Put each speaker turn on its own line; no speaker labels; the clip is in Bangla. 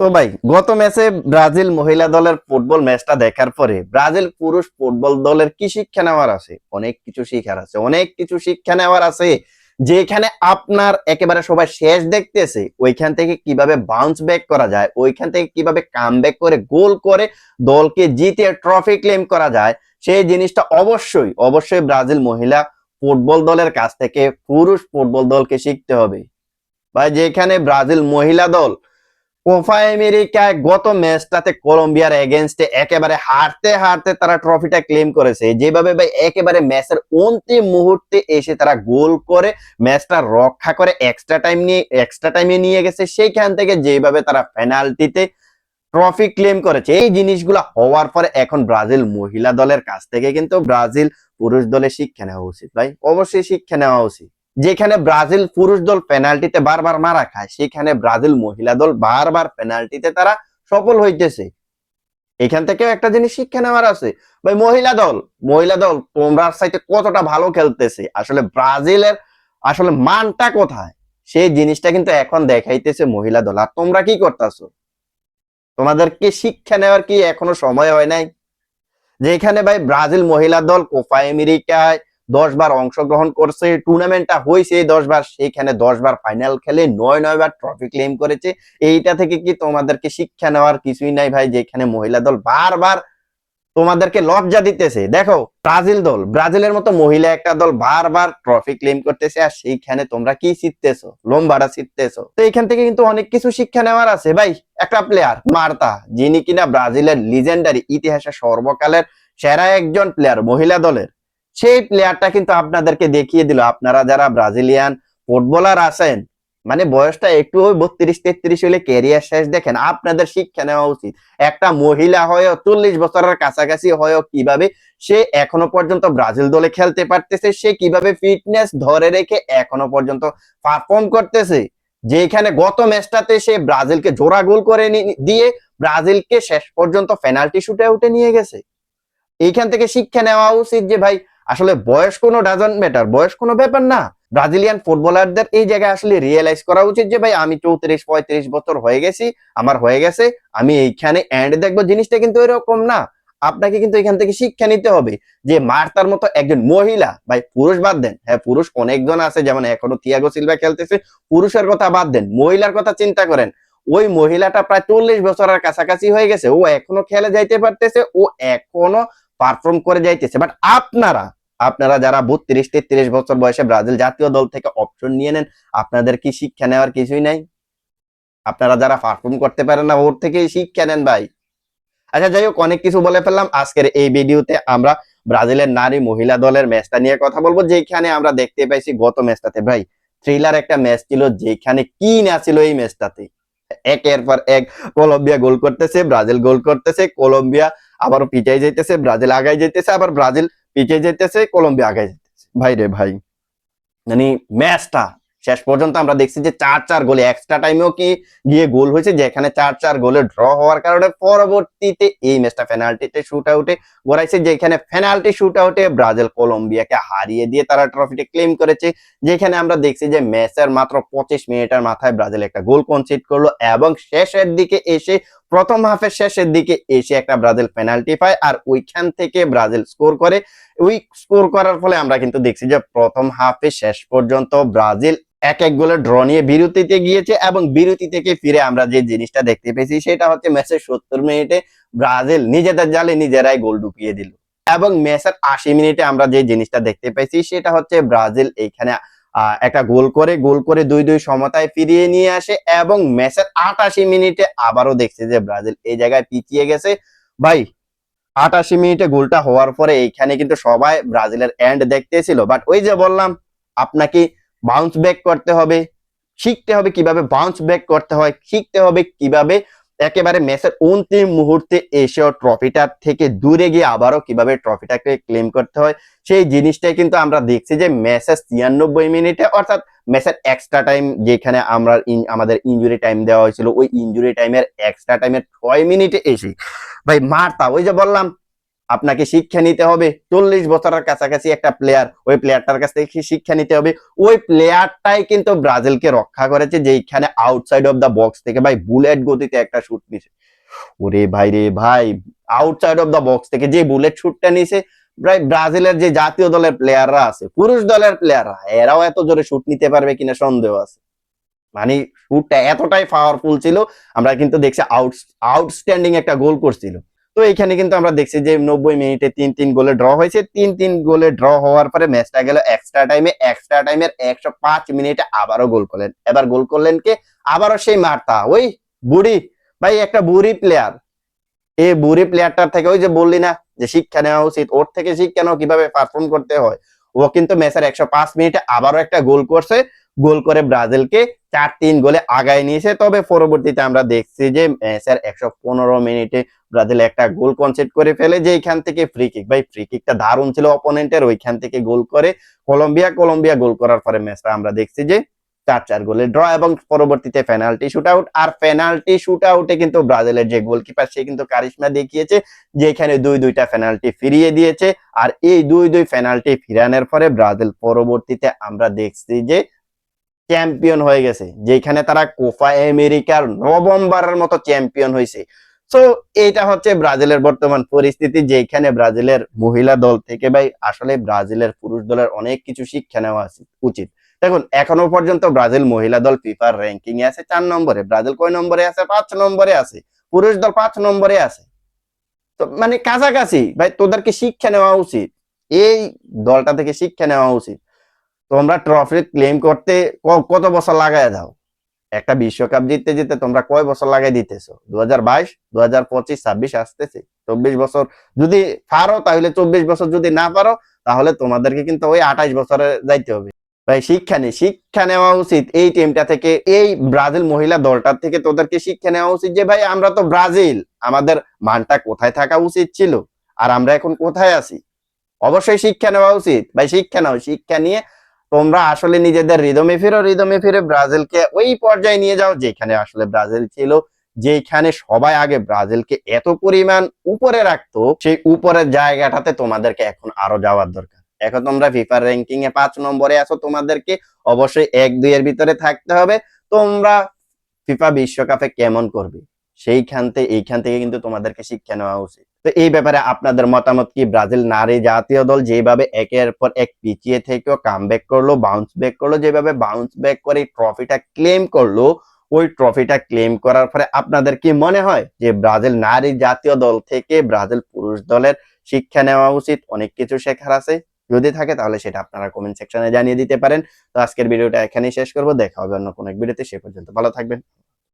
তো ভাই, গত ম্যাচে ব্রাজিল মহিলা দলের ফুটবল ম্যাচটা দেখার পরে ব্রাজিল পুরুষ ফুটবল দলের কি শিক্ষা নেওয়ার আছে? অনেক কিছু শিখার আছে, অনেক কিছু শিক্ষা নেওয়ার আছে, যেখানে আপনার একেবারে সবাই শেষ দেখতেছে, ওইখান থেকে কীভাবে বাউন্স ব্যাক করা যায়, ওইখান থেকে কীভাবে কাম করে, গোল করে দলকে জিতে ট্রফি ক্লেম করা যায়, সেই জিনিসটা অবশ্যই অবশ্যই ব্রাজিল মহিলা ফুটবল দলের কাছ থেকে পুরুষ ফুটবল দলকে শিখতে হবে। ভাই, যেখানে ব্রাজিল মহিলা দল কোপা আমেরিকায় গত ম্যাচটাতে কলম্বিয়ার এগেনস্টে একেবারে হারতে হারতে তারা ট্রফিটা ক্লেম করেছে। যেভাবে ভাই, একেবারে ম্যাচের অন্তিম মুহূর্তে এসে তারা গোল করে ম্যাচটা রক্ষা করে এক্সট্রা টাইম নিয়ে এক্সট্রা টাইমে নিয়ে গেছে। সেইখান থেকে যেভাবে তারা পেনাল্টিতে ট্রফি ক্লেম করেছে। এই জিনিসগুলো হওয়ার পরে এখন ব্রাজিল মহিলা দলের কাছ থেকে কিন্তু ব্রাজিল পুরুষ দলে শিক্ষা নেওয়া উচিত ভাই। অবশ্যই শিক্ষা নেওয়া উচিত। যেখানে ব্রাজিল পুরুষ দল পেনাল্টিতে বারবার মারা খায়, সেখানে ব্রাজিল মহিলা দল বারবার পেনাল্টিতে তারা সফল হইতেছে। এখান থেকেও একটা জিনিস শিক্ষা নেওয়ার আছে। ভাই, মহিলা দল মহিলা দল তোমরা সাইতে কতটা ভালো খেলতেছে? আসলে ব্রাজিলের আসলে মানটা কোথায়? সেই জিনিসটা কিন্তু এখন দেখাইতেছে মহিলা দল। আর তোমরা কি করতেছো? তোমাদেরকে শিক্ষা নেওয়ার কি এখনও সময় হয় নাই? যেখানে ভাই ব্রাজিল মহিলা দল কোপা আমেরিকায় দশ বার অংশগ্রহণ করছে টুর্নামেন্টটা হয়েছে দশ বার, সেইখানে দশ বার ফাইনাল খেলে নয় নয় বার ট্রফি ক্লেম করেছে। এইটা থেকে কি তোমাদেরকে শিক্ষা নেওয়ার কিছুই নাই ভাই, যেখানে মহিলা দল বারবার তোমাদেরকে লজ্জা দিতেছে? দেখো, ব্রাজিল দল, ব্রাজিলের মতো মহিলা একটা দল বারবার ট্রফি ক্লেম করতেছে, আর সেইখানে তোমরা কি শিখতেছো লোমবাড়া শিখতেছো তো এখান থেকে কিন্তু অনেক কিছু শিক্ষা নেওয়ার আছে। ভাই, একটা প্লেয়ার মার্তা, যিনি কিনা ব্রাজিলের লিজেন্ডারি ইতিহাসে সর্বকালের সেরা একজন প্লেয়ার মহিলা দলের। সেই প্লেয়ারটা কিন্তু আপনাদেরকে দেখিয়ে দিল। আপনারা যারা ব্রাজিলিয়ান ফুটবলার আছেন মানে বয়সটা একটু ওই বত্রিশ, তেত্রিশ হলে ক্যারিয়ার শেষ দেখেন, আপনাদের শিক্ষা নেওয়া উচিত। একটা মহিলা হয়েও, চল্লিশ বছরের কাছাকাছি হয়েও কীভাবে সে এখনও পর্যন্ত ব্রাজিল দলে খেলতে পারতেছে, সে কীভাবে ফিটনেস ধরে রেখে এখনও পর্যন্ত পারফর্ম করতেছে। যেখানে গত ম্যাচটাতে সে ব্রাজিলকে জোড়া গোল করে দিয়ে ব্রাজিলকে শেষ পর্যন্ত পেনাল্টি শুটে উঠে নিয়ে গেছে। এইখান থেকে শিক্ষা নেওয়া উচিত যে ভাই আসলে বয়স কোনো ডাজন ম্যাটার বয়স কোনো ব্যাপার না। ব্রাজিলিয়ান ফুটবলারদের এই জায়গায় আসলে রিয়েলাইজ করা উচিত যে, ভাই, আমি চৌত্রিশ, পঁয়ত্রিশ বছর হয়ে গেছি, আমার হয়ে গেছে, আমি এইখানে এন্ড দেখব। জিনিসটা কিন্তু এরকম না। আপনাকে কিন্তু এখান থেকে শিক্ষা নিতে হবে যে, মার্তার মতো একজন মহিলা, ভাই, পুরুষ বাদ দেন। হ্যাঁ পুরুষ অনেকজন আছে, যেমন এখনও তিয়াগো সিলভা খেলতেছে, পুরুষের কথা বাদ দেন, মহিলার কথা চিন্তা করেন। ওই মহিলাটা প্রায় চল্লিশ বছরের কাছাকাছি হয়ে গেছে, ও এখনও খেলে যাইতে পারতেছে, ও এখনও পারফর্ম করে যাইতেছে। বাট আপনারা আপনারা যারা বত্রিশ, তেত্রিশ বছর বয়সে ব্রাজিল জাতীয় দল থেকে অপশন নিয়ে নেন, আপনাদের কি শিক্ষা নেওয়ার কিছুই নাই? আপনারা যারা পারফর্ম করতে পারেন না, ওর থেকে শিক্ষা নেন ভাই। আচ্ছা যাই হোক, অনেক কিছু বলে ফেললাম। আজকের এই ভিডিওতে আমরা ব্রাজিলের নারী মহিলা দলের ম্যাচটা নিয়ে কথা বলব, যেখানে আমরা দেখতে পাইছি গত ম্যাচটাতে ভাই থ্রিলার একটা ম্যাচ ছিল, যেখানে কি না ছিল এই ম্যাচটাতে। একের পর এক কলম্বিয়া গোল করতেছে, ব্রাজিল গোল করতেছে, কলম্বিয়া আবারও পিছাই যাইতেছে, ব্রাজিল আগাই যাইতেছে, আবার ব্রাজিল পিছিয়ে যেতেছে, কলম্বিয়া আগে যেতেছে। ভাই রে ভাই। মানে ম্যাচটা শেষ পর্যন্ত আমরা দেখছি যে চার চার গোলে এক্সট্রা টাইমেও কি গিয়ে গোল হয়েছে যেখানে চার চার গোলে ড্র হওয়ার কারণে পরবর্তীতে এই ম্যাচটা পেনাল্টিতে শুট আউটে গড়াইছে যেখানে পেনাল্টি শুট আউটে ব্রাজিল কলম্বিয়াকে হারিয়ে দিয়ে তারা ট্রফিটি ক্লেম করেছে, যেখানে আমরা দেখছি যে ম্যাচের মাত্র পঁচিশ মিনিটের মাথায় ব্রাজিল একটা গোল কনসিড করল এবং শেষের দিকে এসে প্রথম হাফের শেষের দিকে এসে একটা ব্রাজিল পেনাল্টি পায় আর ওইখান থেকে ব্রাজিল স্কোর করে। ওই স্কোর করার ফলে আমরা কিন্তু দেখছি যে প্রথম হাফে শেষ পর্যন্ত ব্রাজিল এক এক গোলে ড্র নিয়ে বিরতিতে গিয়েছে এবং বিরতি থেকে ফিরে আমরা যে জিনিসটা দেখতে পেয়েছি সেটা হচ্ছে ম্যাচের সত্তর মিনিটে ব্রাজিল নিজেদের জালে নিজেরাই গোল ঢুকিয়ে দিল। এবং ম্যাচের আশি মিনিটে আমরা যে জিনিসটা দেখতে পেয়েছি সেটা হচ্ছে ব্রাজিল এইখানে একটা গোল করে গোল করে দুই দুই সমতায় ফিরিয়ে নিয়ে আসে এবং ম্যাচের আটাশি মিনিটে আবারও দেখছে যে ব্রাজিল এই জায়গায় পিছিয়ে গেছে। ভাই, আটাশি মিনিটে গোলটা হওয়ার পরে এইখানে কিন্তু সবাই ব্রাজিলের এন্ড দেখতেছিল। বাট ওই যে বললাম, আপনাকে বাউন্স ব্যাক করতে হবে, শিখতে হবে কীভাবে বাউন্স ব্যাক করতে হয়, শিখতে হবে কীভাবে একেবারে ম্যাচের অন্তিম মুহূর্তে এসেও ট্রফিটার থেকে দূরে গিয়ে আবারও কীভাবে ট্রফিটাকে ক্লেম করতে হয়, সেই জিনিসটাই কিন্তু আমরা দেখছি যে ম্যাচের ছিয়ানব্বই মিনিটে অর্থাৎ ম্যাচের এক্সট্রা টাইম যেখানে আমরা আমাদের ইঞ্জুরি টাইম দেওয়া হয়েছিল, ওই ইঞ্জুরি টাইমের এক্সট্রা টাইমের ছয় মিনিটে এসে, ভাই মারতা ওই যে বললাম আপনাকে শিক্ষা নিতে হবে। চল্লিশ বছরের কাছাকাছি একটা প্লেয়ার ওই প্লেয়ারটার কাছ থেকে শিক্ষা নিতে হবে। ওই প্লেয়ারটাই কিন্তু ব্রাজিলকে রক্ষা করেছে যেখানে আউটসাইড অফ দা বক্স থেকে ভাই বুলেট গতিতে একটা শুট নিছে। ওরে ভাই রে ভাই আউটসাইড অফ দা বক্স থেকে যে বুলেট শুটটা নিছে প্রায় ব্রাজিলের যে জাতীয় দলের প্লেয়াররা আছে, পুরুষ দলের প্লেয়াররা এরাও এত জোরে শুট নিতে পারবে কিনা সন্দেহ আছে। মানে শুটটা এতটাই পাওয়ারফুল ছিল, আমরা কিন্তু দেখছি আউট আউটস্ট্যান্ডিং একটা গোল করছিল। তো এখানে কিন্তু আমরা দেখছি যে নব্বই মিনিটে তিন তিন গোলে ড্র হয়েছে। তিন তিন গোলে ড্র হওয়ার পরে ম্যাচটা গেল এক্সট্রা টাইমে এক্সট্রা টাইমের একশো পাঁচ মিনিটে আবারও গোল করলেন। এবার গোল করলেন কে? আবারও সেই মারতা। ওই বুড়ি। ভাই, একটা বুড়ি প্লেয়ার এই বুড়ি প্লেয়ারটার থেকে ওই যে বললি না, যে শিক্ষা নেওয়া উচিত। ওর থেকে শিক্ষা নেওয়া কীভাবে পারফর্ম করতে হয়। ও কিন্তু ম্যাচের একশো পাঁচ মিনিটে আবারও একটা গোল করছে। গোল করে ব্রাজিলকে চার তিন গোলে আগায় নিয়েছে। তবে পরবর্তীতে আমরা দেখছি যে ম্যাচের একশো পনেরো মিনিটে ব্রাজিল একটা গোল কনসেপ্ট করে ফেলে যে এখান থেকে ফ্রি কিক ভাই ফ্রি কিকটা দারুণ ছিল অপোনেন্টের ওইখান থেকে গোল করে কলম্বিয়া কলম্বিয়া গোল করার পরে ম্যাচটা আমরা দেখছি যে চার চার গোলে ড্র এবং পরবর্তীতে পেনাল্টি শুট আউট আর পেনাল্টি শুট আউটে কিন্তু ব্রাজিলের যে গোলকিপার সে কিন্তু কারিশমা দেখিয়েছে, যেখানে দুই দুইটা পেনাল্টি ফিরিয়ে দিয়েছে। আর এই দুই দুই পেনাল্টি ফিরানোর পরে ব্রাজিল পরবর্তীতে আমরা দেখছি যে চ্যাম্পিয়ন হয়ে গেছে, যেখানে তারা কোপা আমেরিকার নভেম্বরের মতো চ্যাম্পিয়ন হয়েছে। সো এইটা হচ্ছে ব্রাজিলের বর্তমান পরিস্থিতি, যেখানে ব্রাজিলের মহিলা দল থেকে ভাই আসলে ব্রাজিলের পুরুষ দলের অনেক কিছু শিক্ষা নেওয়া উচিত। দেখুন, এখনও পর্যন্ত ব্রাজিল মহিলা দল ফিফার র্যাঙ্কিং এ আছে চার নম্বরে, ব্রাজিল কয় নম্বরে আছে? পাঁচ নম্বরে আছে। পুরুষ দল পাঁচ নম্বরে আছে। তো মানে কাছাকাছি, ভাই তোদেরকে শিক্ষা নেওয়া উচিত। এই দলটা থেকে শিক্ষা নেওয়া উচিত। তোমরা ট্রফি ক্লেম করতে কত বছর লাগাই দাও? একটা বিশ্বকাপ জিততে জিততে তোমরা কয় বছর লাগাই দিতেছো? দু হাজার বাইশ দু হাজার পঁচিশ, ছাব্বিশ আসতেছে। চব্বিশ বছর যদি পারো, তাহলে চব্বিশ বছর যদি না পারো, তাহলে তোমাদেরকে কিন্তু ওই আঠাইশ বছরে যাইতে হবে। ভাই, শিক্ষা নেই। শিক্ষা নেওয়া উচিত এই টিমটা থেকে। এই ব্রাজিল মহিলা দলটার থেকে তোদেরকে শিক্ষা নেওয়া উচিত যে, ভাই, আমরা তো ব্রাজিল। আমাদের মানটা কোথায় থাকা উচিত ছিল? আর আমরা এখন কোথায় আছি? অবশ্যই শিক্ষা নেওয়া উচিত। ভাই, শিক্ষা নাও। শিক্ষা নিয়ে তোমরা আসলে নিজেদের রিদমে ফিরো, রিদমে ফিরে ব্রাজিলকে ওই পর্যায়ে নিয়ে যাও যেখানে আসলে ব্রাজিল ছিল, যেখানে সবাই আগে ব্রাজিলকে এত পরিমাণ উপরে রাখতো, সেই উপরের জায়গাটাতে তোমাদেরকে এখন আরও যাওয়ার দরকার। এখন তোমরা ফিফার র্যাঙ্কিং এ পাঁচ নম্বরে আছো, তোমাদেরকে অবশ্যই এক দুই এর ভিতরে থাকতে হবে। তোমরা ফিফা বিশ্বকাপে কেমন করবে? সেইখান থেকে, এইখান থেকে কিন্তু তোমাদেরকে শিক্ষা নেওয়া উচিত। তো এই ব্যাপারে আপনাদের মতামত কি? ব্রাজিল নারী জাতীয় দল যেভাবে একের পর এক পিছিয়ে থেকেও কাম ব্যাক করল বাউন্স ব্যাক করল, যেভাবে বাউন্স ব্যাক করে ট্রফিটা ক্লেম করল, ওই ট্রফিটা ক্লেম করার পরে আপনাদের কি মনে হয় যে ব্রাজিল নারী জাতীয় দল থেকে ব্রাজিল পুরুষ দলের শিক্ষা নেওয়া উচিত? অনেক কিছু শেখার আছে। যদি থাকে তাহলে সেটা আপনারা কমেন্ট সেকশনে জানিয়ে দিতে পারেন। তো আজকের ভিডিওটা এখানেই শেষ করব। দেখা হবে অন্য কোনো এক ভিডিওতে। সে পর্যন্ত ভালো থাকবেন।